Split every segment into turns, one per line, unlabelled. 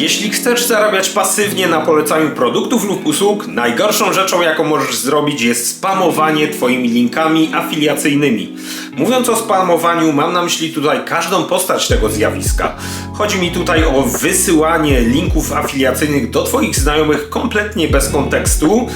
Jeśli chcesz zarabiać pasywnie na polecaniu produktów lub usług, najgorszą rzeczą, jaką możesz zrobić, jest spamowanie Twoimi linkami afiliacyjnymi. Mówiąc o spamowaniu, mam na myśli tutaj każdą postać tego zjawiska. Chodzi mi tutaj o wysyłanie linków afiliacyjnych do Twoich znajomych kompletnie bez kontekstu.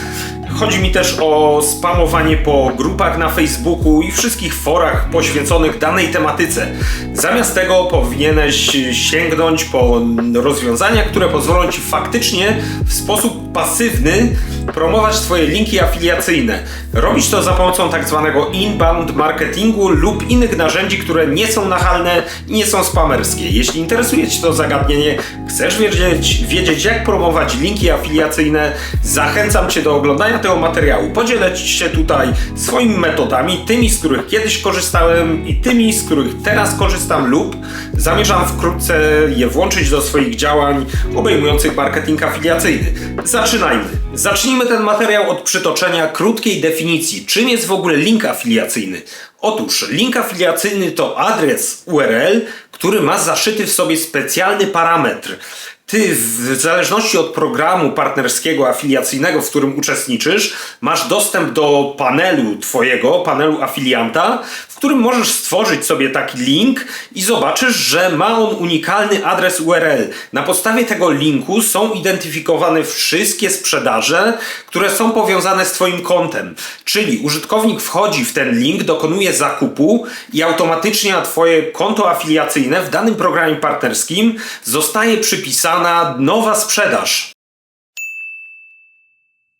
Chodzi mi też o spamowanie po grupach na Facebooku i wszystkich forach poświęconych danej tematyce. Zamiast tego powinieneś sięgnąć po rozwiązania, które pozwolą Ci faktycznie w sposób pasywny promować Twoje linki afiliacyjne. Robić to za pomocą tak zwanego inbound marketingu lub innych narzędzi, które nie są nachalne i nie są spamerskie. Jeśli interesuje Cię to zagadnienie, chcesz wiedzieć, wiedzieć jak promować linki afiliacyjne, zachęcam Cię do oglądania tego materiału. Podzielę się tutaj swoimi metodami, tymi, z których kiedyś korzystałem i tymi, z których teraz korzystam lub zamierzam wkrótce je włączyć do swoich działań obejmujących marketing afiliacyjny. Zaczynajmy. Zacznijmy ten materiał od przytoczenia krótkiej definicji. Czym jest w ogóle link afiliacyjny? Otóż link afiliacyjny to adres URL, który ma zaszyty w sobie specjalny parametr. Ty, w zależności od programu partnerskiego, afiliacyjnego, w którym uczestniczysz, masz dostęp do panelu Twojego, panelu afilianta, w którym możesz stworzyć sobie taki link i zobaczysz, że ma on unikalny adres URL. Na podstawie tego linku są identyfikowane wszystkie sprzedaże, które są powiązane z Twoim kontem. Czyli użytkownik wchodzi w ten link, dokonuje zakupu i automatycznie na Twoje konto afiliacyjne w danym programie partnerskim zostaje przypisana nowa sprzedaż.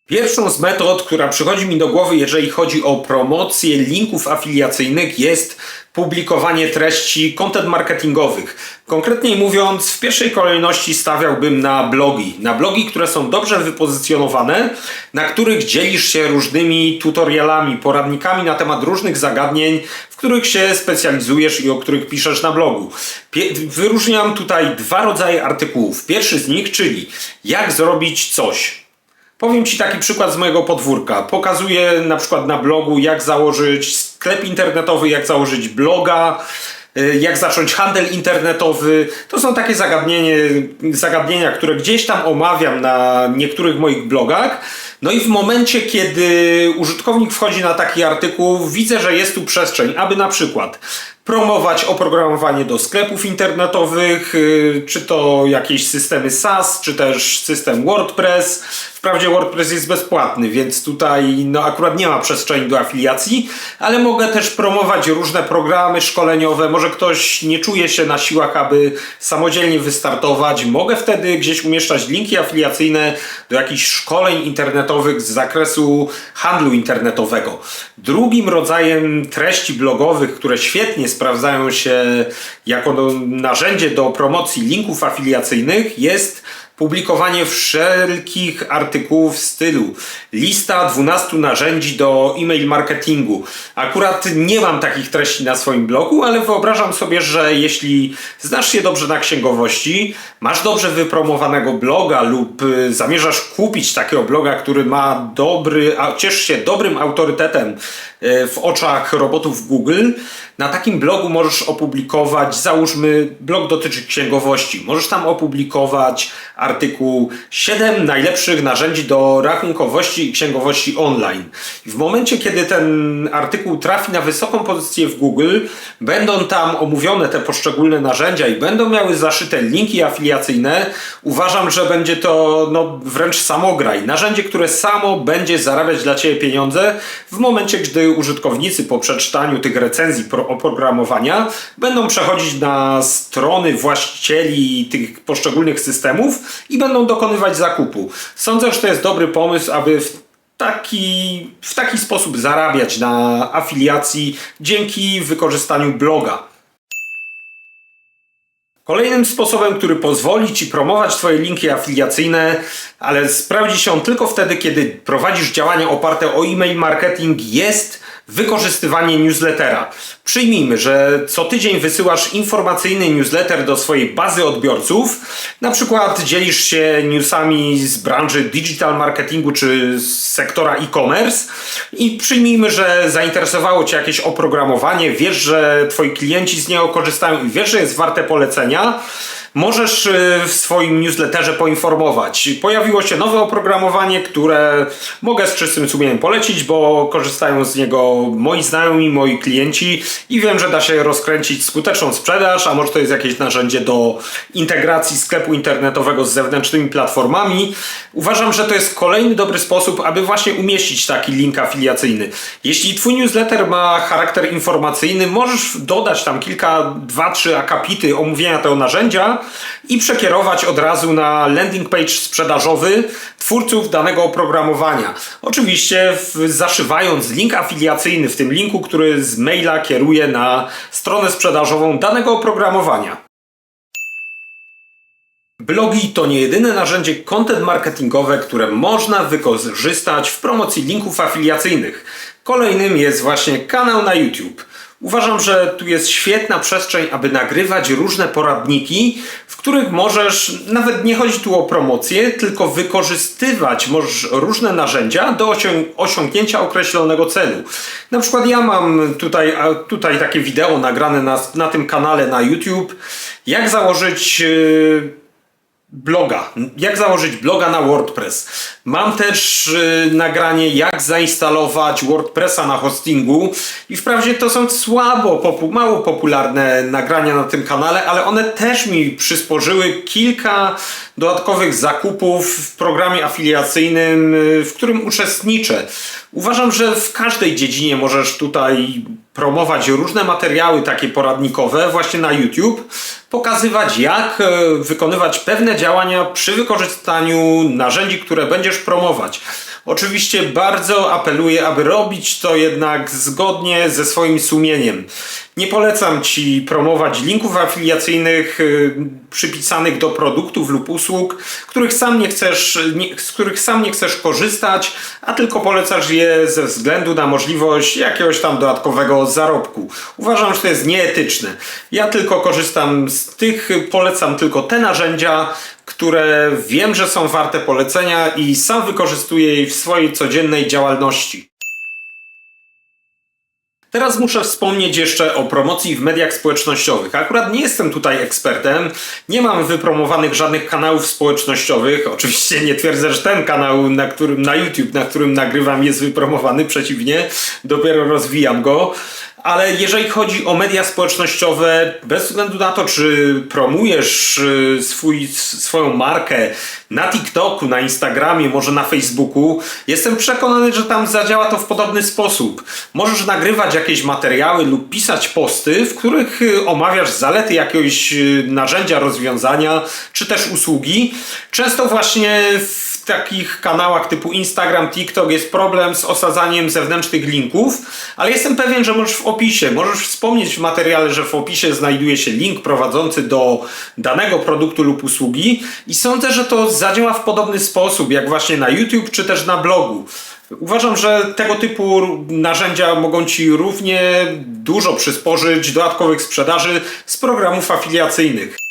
Pierwszą z metod, która przychodzi mi do głowy, jeżeli chodzi o promocję linków afiliacyjnych, jest publikowanie treści content marketingowych. Konkretniej mówiąc, w pierwszej kolejności stawiałbym na blogi. Na blogi, które są dobrze wypozycjonowane, na których dzielisz się różnymi tutorialami, poradnikami na temat różnych zagadnień, w których się specjalizujesz i o których piszesz na blogu. Pie- wyróżniam tutaj dwa rodzaje artykułów. Pierwszy z nich, czyli jak zrobić coś. Powiem Ci taki przykład z mojego podwórka. Pokazuję na przykład na blogu, jak założyć sklep internetowy, jak założyć bloga, y, jak zacząć handel internetowy. To są takie zagadnienia, które gdzieś tam omawiam na niektórych moich blogach. No i w momencie, kiedy użytkownik wchodzi na taki artykuł, widzę, że jest tu przestrzeń, aby na przykład promować oprogramowanie do sklepów internetowych, y, czy to jakieś systemy SaaS, czy też system WordPress. Wprawdzie WordPress jest bezpłatny, więc tutaj no akurat nie ma przestrzeni do afiliacji, ale mogę też promować różne programy szkoleniowe. Może ktoś nie czuje się na siłach, aby samodzielnie wystartować. Mogę wtedy gdzieś umieszczać linki afiliacyjne do jakichś szkoleń internetowych z zakresu handlu internetowego. Drugim rodzajem treści blogowych, które świetnie sprawdzają się jako narzędzie do promocji linków afiliacyjnych jest publikowanie wszelkich artykułów w stylu lista 12 narzędzi do e-mail marketingu. Akurat nie mam takich treści na swoim blogu, ale wyobrażam sobie, że jeśli znasz się dobrze na księgowości, masz dobrze wypromowanego bloga lub y, zamierzasz kupić takiego bloga, który ma dobry, a ciesz się dobrym autorytetem y, w oczach robotów Google, na takim blogu możesz opublikować, załóżmy, blog dotyczy księgowości. Możesz tam opublikować artykuł 7 najlepszych narzędzi do rachunkowości i księgowości online. W momencie, kiedy ten artykuł trafi na wysoką pozycję w Google, będą tam omówione te poszczególne narzędzia i będą miały zaszyte linki afiliacyjne, uważam, że będzie to no, wręcz samograj. Narzędzie, które samo będzie zarabiać dla Ciebie pieniądze w momencie, gdy użytkownicy po przeczytaniu tych recenzji pro oprogramowania będą przechodzić na strony właścicieli tych poszczególnych systemów i będą dokonywać zakupu. Sądzę, że to jest dobry pomysł, aby w taki, w taki sposób zarabiać na afiliacji dzięki wykorzystaniu bloga. Kolejnym sposobem, który pozwoli Ci promować Twoje linki afiliacyjne, ale sprawdzi się on tylko wtedy, kiedy prowadzisz działania oparte o e-mail marketing, jest wykorzystywanie newslettera. Przyjmijmy, że co tydzień wysyłasz informacyjny newsletter do swojej bazy odbiorców, na przykład dzielisz się newsami z branży digital marketingu czy z sektora e-commerce. I przyjmijmy, że zainteresowało Cię jakieś oprogramowanie, wiesz, że Twoi klienci z niego korzystają i wiesz, że jest warte polecenia. Możesz y, w swoim newsletterze poinformować. Pojawiło się nowe oprogramowanie, które mogę z czystym sumieniem polecić, bo korzystają z niego moi znajomi, moi klienci i wiem, że da się rozkręcić skuteczną sprzedaż, a może to jest jakieś narzędzie do integracji sklepu internetowego z zewnętrznymi platformami. Uważam, że to jest kolejny dobry sposób, aby właśnie umieścić taki link afiliacyjny. Jeśli Twój newsletter ma charakter informacyjny, możesz dodać tam kilka, dwa, trzy akapity omówienia tego narzędzia i przekierować od razu na landing page sprzedażowy twórców danego oprogramowania. Oczywiście w, zaszywając link afiliacyjny w tym linku, który z maila kieruje na stronę sprzedażową danego oprogramowania. Blogi to nie jedyne narzędzie content marketingowe, które można wykorzystać w promocji linków afiliacyjnych. Kolejnym jest właśnie kanał na YouTube. Uważam, że tu jest świetna przestrzeń, aby nagrywać różne poradniki, w których możesz, nawet nie chodzi tu o promocję, tylko wykorzystywać możesz różne narzędzia do osiągnięcia określonego celu. Na przykład ja mam tutaj, tutaj takie wideo nagrane na, na tym kanale na YouTube, jak założyć yy, bloga. Jak założyć bloga na WordPress. Mam też yy, nagranie, jak zainstalować WordPressa na hostingu. I wprawdzie to są słabo, popu mało popularne nagrania na tym kanale, ale one też mi przysporzyły kilka dodatkowych zakupów w programie afiliacyjnym, yy, w którym uczestniczę. Uważam, że w każdej dziedzinie możesz tutaj promować różne materiały takie poradnikowe właśnie na YouTube, pokazywać jak e, wykonywać pewne działania przy wykorzystaniu narzędzi, które będziesz promować. Oczywiście bardzo apeluję, aby robić to jednak zgodnie ze swoim sumieniem. Nie polecam Ci promować linków afiliacyjnych y, przypisanych do produktów lub usług, których sam nie chcesz, nie, z których sam nie chcesz korzystać, a tylko polecasz je ze względu na możliwość jakiegoś tam dodatkowego zarobku. Uważam, że to jest nieetyczne. Ja tylko korzystam z tych, polecam tylko te narzędzia, które wiem, że są warte polecenia i sam wykorzystuję je w swojej codziennej działalności. Teraz muszę wspomnieć jeszcze o promocji w mediach społecznościowych. Akurat nie jestem tutaj ekspertem, nie mam wypromowanych żadnych kanałów społecznościowych. Oczywiście nie twierdzę, że ten kanał na, którym, na YouTube, na którym nagrywam, jest wypromowany, przeciwnie, dopiero rozwijam go ale jeżeli chodzi o media społecznościowe, bez względu na to, czy promujesz y, swój, swoją markę na TikToku, na Instagramie, może na Facebooku, jestem przekonany, że tam zadziała to w podobny sposób. Możesz nagrywać jakieś materiały lub pisać posty, w których y, omawiasz zalety jakiegoś y, narzędzia, rozwiązania, czy też usługi. Często właśnie w takich kanałach typu Instagram, TikTok jest problem z osadzaniem zewnętrznych linków, ale jestem pewien, że możesz w opisie, możesz wspomnieć w materiale, że w opisie znajduje się link prowadzący do danego produktu lub usługi i sądzę, że to zadziała w podobny sposób, jak właśnie na YouTube czy też na blogu. Uważam, że tego typu narzędzia mogą Ci równie dużo przysporzyć dodatkowych sprzedaży z programów afiliacyjnych.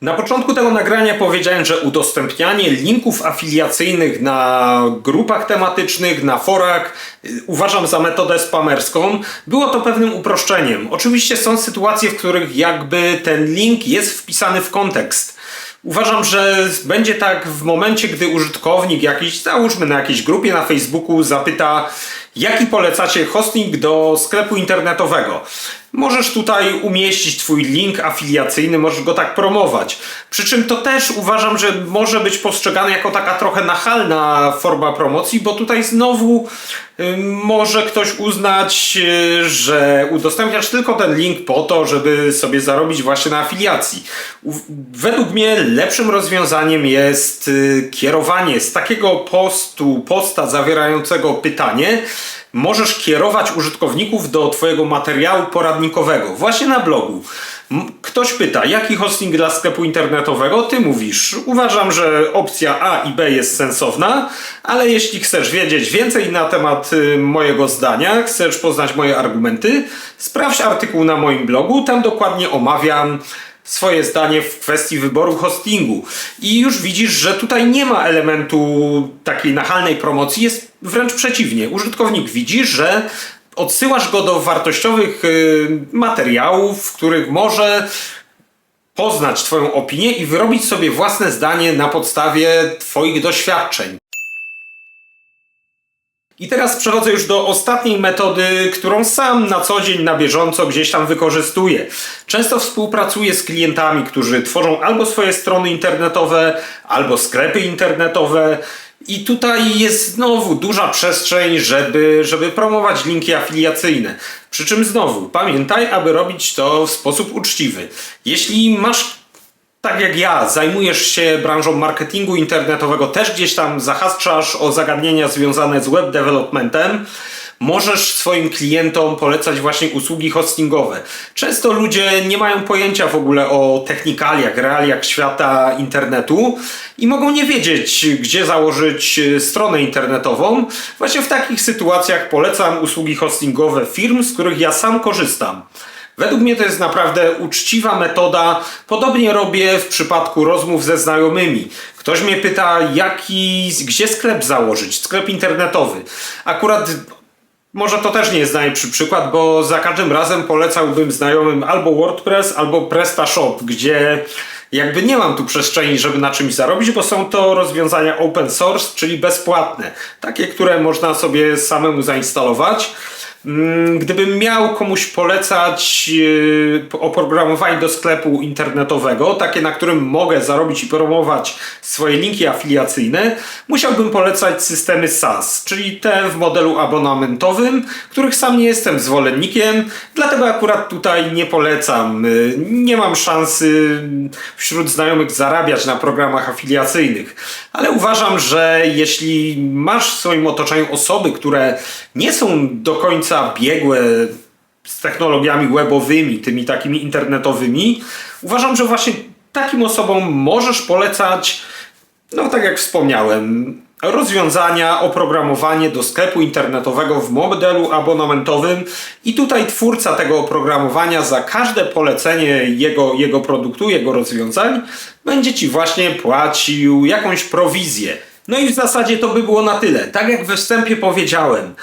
Na początku tego nagrania powiedziałem, że udostępnianie linków afiliacyjnych na grupach tematycznych, na forach y, uważam za metodę spamerską. Było to pewnym uproszczeniem. Oczywiście są sytuacje, w których jakby ten link jest wpisany w kontekst. Uważam, że będzie tak w momencie, gdy użytkownik jakiś, załóżmy na jakiejś grupie na Facebooku, zapyta, jaki polecacie hosting do sklepu internetowego. Możesz tutaj umieścić Twój link afiliacyjny, możesz go tak promować. Przy czym to też uważam, że może być postrzegane jako taka trochę nachalna forma promocji, bo tutaj znowu y, może ktoś uznać, y, że udostępniasz tylko ten link po to, żeby sobie zarobić właśnie na afiliacji. Według mnie lepszym rozwiązaniem jest y, kierowanie z takiego postu, posta zawierającego pytanie, możesz kierować użytkowników do Twojego materiału poradnikowego właśnie na blogu. Ktoś pyta, jaki hosting dla sklepu internetowego? Ty mówisz, uważam, że opcja A i B jest sensowna, ale jeśli chcesz wiedzieć więcej na temat y, mojego zdania, chcesz poznać moje argumenty, sprawdź artykuł na moim blogu, tam dokładnie omawiam swoje zdanie w kwestii wyboru hostingu. I już widzisz, że tutaj nie ma elementu takiej nachalnej promocji, jest wręcz przeciwnie. Użytkownik widzi, że odsyłasz go do wartościowych y, materiałów, w których może poznać Twoją opinię i wyrobić sobie własne zdanie na podstawie Twoich doświadczeń. I teraz przechodzę już do ostatniej metody, którą sam na co dzień, na bieżąco gdzieś tam wykorzystuję. Często współpracuję z klientami, którzy tworzą albo swoje strony internetowe, albo sklepy internetowe. I tutaj jest znowu duża przestrzeń, żeby, żeby promować linki afiliacyjne. Przy czym znowu pamiętaj, aby robić to w sposób uczciwy. Jeśli masz tak jak ja, zajmujesz się branżą marketingu internetowego, też gdzieś tam zahastrzasz o zagadnienia związane z web developmentem, możesz swoim klientom polecać właśnie usługi hostingowe. Często ludzie nie mają pojęcia w ogóle o technikaliach, realiach świata internetu i mogą nie wiedzieć, gdzie założyć stronę internetową. Właśnie w takich sytuacjach polecam usługi hostingowe firm, z których ja sam korzystam. Według mnie to jest naprawdę uczciwa metoda. Podobnie robię w przypadku rozmów ze znajomymi. Ktoś mnie pyta, jaki, gdzie sklep założyć, sklep internetowy. Akurat może to też nie jest najlepszy przykład, bo za każdym razem polecałbym znajomym albo WordPress, albo PrestaShop, gdzie jakby nie mam tu przestrzeni, żeby na czymś zarobić, bo są to rozwiązania open source, czyli bezpłatne. Takie, które można sobie samemu zainstalować. Mm, Gdybym miał komuś polecać yy, oprogramowanie do sklepu internetowego, takie na którym mogę zarobić i promować swoje linki afiliacyjne, musiałbym polecać systemy SaaS, czyli te w modelu abonamentowym, których sam nie jestem zwolennikiem, dlatego akurat tutaj nie polecam. Yy, Nie mam szansy wśród znajomych zarabiać na programach afiliacyjnych, ale uważam, że jeśli masz w swoim otoczeniu osoby, które nie są do końca biegłe z technologiami webowymi, tymi takimi internetowymi, uważam, że właśnie takim osobom możesz polecać, no tak jak wspomniałem, rozwiązania, oprogramowanie do sklepu internetowego w modelu abonamentowym i tutaj twórca tego oprogramowania za każde polecenie jego, jego produktu, jego rozwiązań będzie Ci właśnie płacił jakąś prowizję. No i w zasadzie to by było na tyle. Tak jak we wstępie powiedziałem,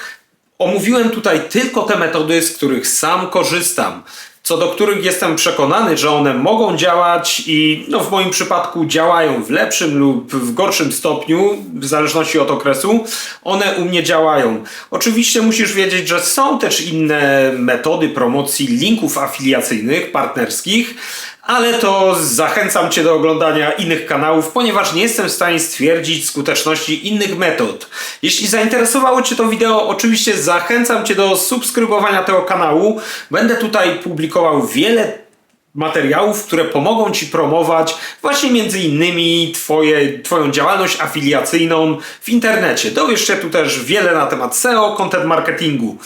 Omówiłem tutaj tylko te metody, z których sam korzystam, co do których jestem przekonany, że one mogą działać i no, w moim przypadku działają w lepszym lub w gorszym stopniu, w zależności od okresu. One u mnie działają. Oczywiście musisz wiedzieć, że są też inne metody promocji linków afiliacyjnych, partnerskich, ale to zachęcam Cię do oglądania innych kanałów, ponieważ nie jestem w stanie stwierdzić skuteczności innych metod. Jeśli zainteresowało Cię to wideo, oczywiście zachęcam Cię do subskrybowania tego kanału. Będę tutaj publikował wiele materiałów, które pomogą Ci promować właśnie między innymi twoje, Twoją działalność afiliacyjną w internecie. Dowiesz się tu też wiele na temat SEO, content marketingu.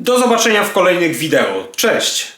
Do zobaczenia w kolejnych wideo. Cześć!